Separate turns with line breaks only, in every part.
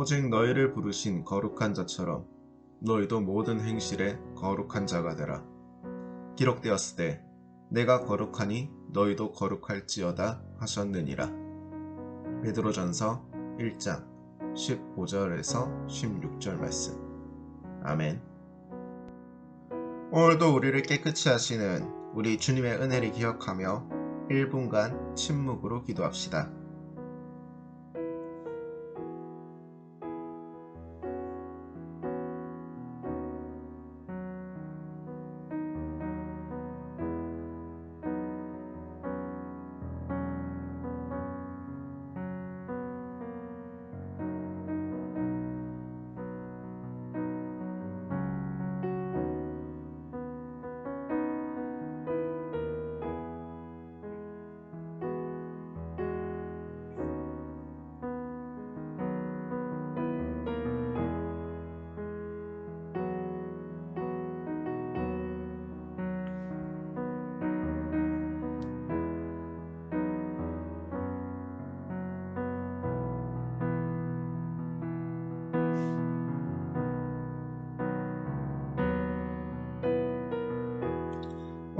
오직 너희를 부르신 거룩한 자처럼 너희도 모든 행실에 거룩한 자가 되라. 기록되었으되 내가 거룩하니 너희도 거룩할지어다 하셨느니라. 베드로전서 1장 15절에서 16절 말씀. 아멘. 오늘도 우리를 깨끗이 하시는 우리 주님의 은혜를 기억하며 1분간 침묵으로 기도합시다.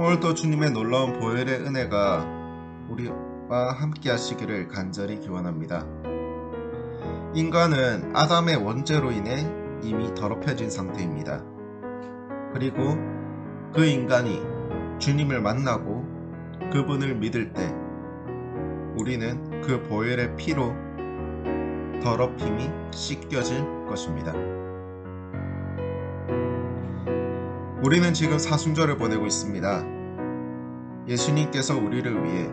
오늘도 주님의 놀라운 보혈의 은혜가 우리와 함께 하시기를 간절히 기원합니다. 인간은 아담의 원죄로 인해 이미 더럽혀진 상태입니다. 그리고 그 인간이 주님을 만나고 그분을 믿을 때 우리는 그 보혈의 피로 더럽힘이 씻겨질 것입니다. 우리는 지금 사순절을 보내고 있습니다. 예수님께서 우리를 위해,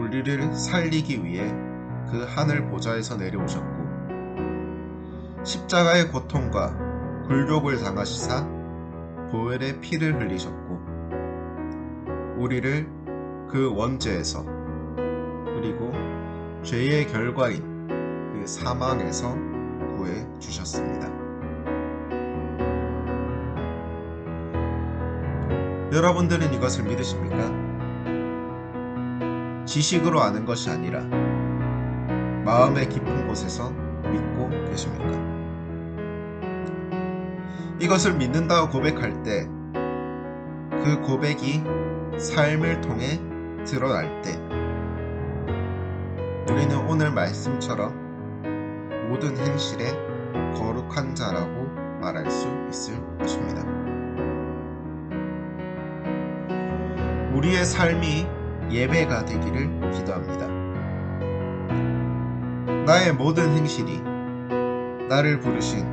우리를 살리기 위해 그 하늘 보좌에서 내려오셨고, 십자가의 고통과 굴욕을 당하시사 보혈의 피를 흘리셨고, 우리를 그 원죄에서, 그리고 죄의 결과인 그 사망에서 구해 주셨습니다. 여러분들은 이것을 믿으십니까? 지식으로 아는 것이 아니라 마음의 깊은 곳에서 믿고 계십니까? 이것을 믿는다고 고백할 때 그 고백이 삶을 통해 드러날 때 우리는 오늘 말씀처럼 모든 행실에 거룩한 자라고 말할 수 있을 것입니다. 우리의 삶이 예배가 되기를 기도합니다. 나의 모든 행실이 나를 부르신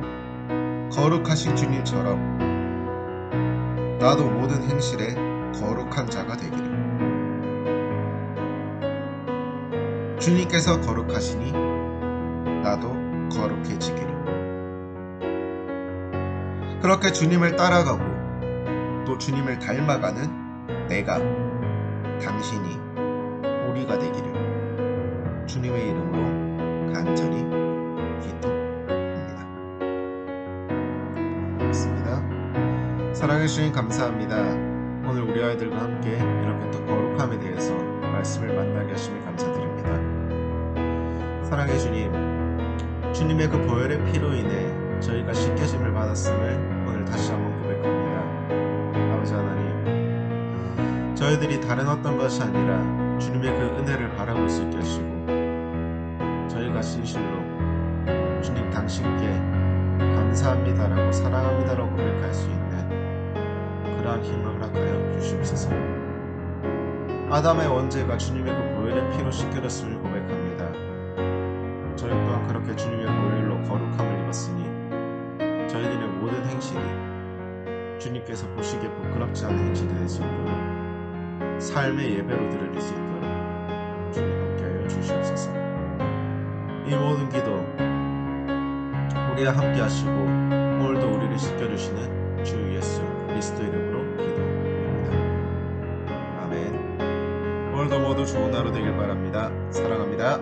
거룩하신 주님처럼 나도 모든 행실에 거룩한 자가 되기를. 주님께서 거룩하시니 나도 거룩해지기를. 그렇게 주님을 따라가고 또 주님을 닮아가는 내가 당신이 우리가 되기를 주님의 이름으로 간절히 기도합니다. 그렇습니다. 사랑해 주님 감사합니다. 오늘 우리 아이들과 함께 이렇게 또 거룩함에 대해서 말씀을 만나게 하심을 감사드립니다. 사랑해 주님, 주님의 그 보혈의 피로 인해 저희가 씻겨짐을 받았음을 오늘 다시 한번 저희들이 다른 어떤 것이 아니라 주님의 그 은혜를 바라볼 수 있게 하시고 저희가 진실로 주님 당신께 감사합니다라고 사랑합니다라고 고백할 수 있는 그러한 힘을 허락하여 주시옵소서. 아담의 원죄가 주님의 그 보혈의 피로 씻겨졌음을 고백합니다. 저희 또한 그렇게 주님의 보혈로 거룩함을 입었으니 저희들의 모든 행실이 주님께서 보시기에 부끄럽지 않은 행실이 될수 있도록 삶의 예배로 드릴 수 있도록 주님 함께하여 주시옵소서. 이 모든 기도 우리와 함께 하시고 오늘도 우리를 씻겨주시는 주 예수 그리스도 이름으로 기도드립니다. 아멘. 오늘도 모두 좋은 하루 되길 바랍니다. 사랑합니다.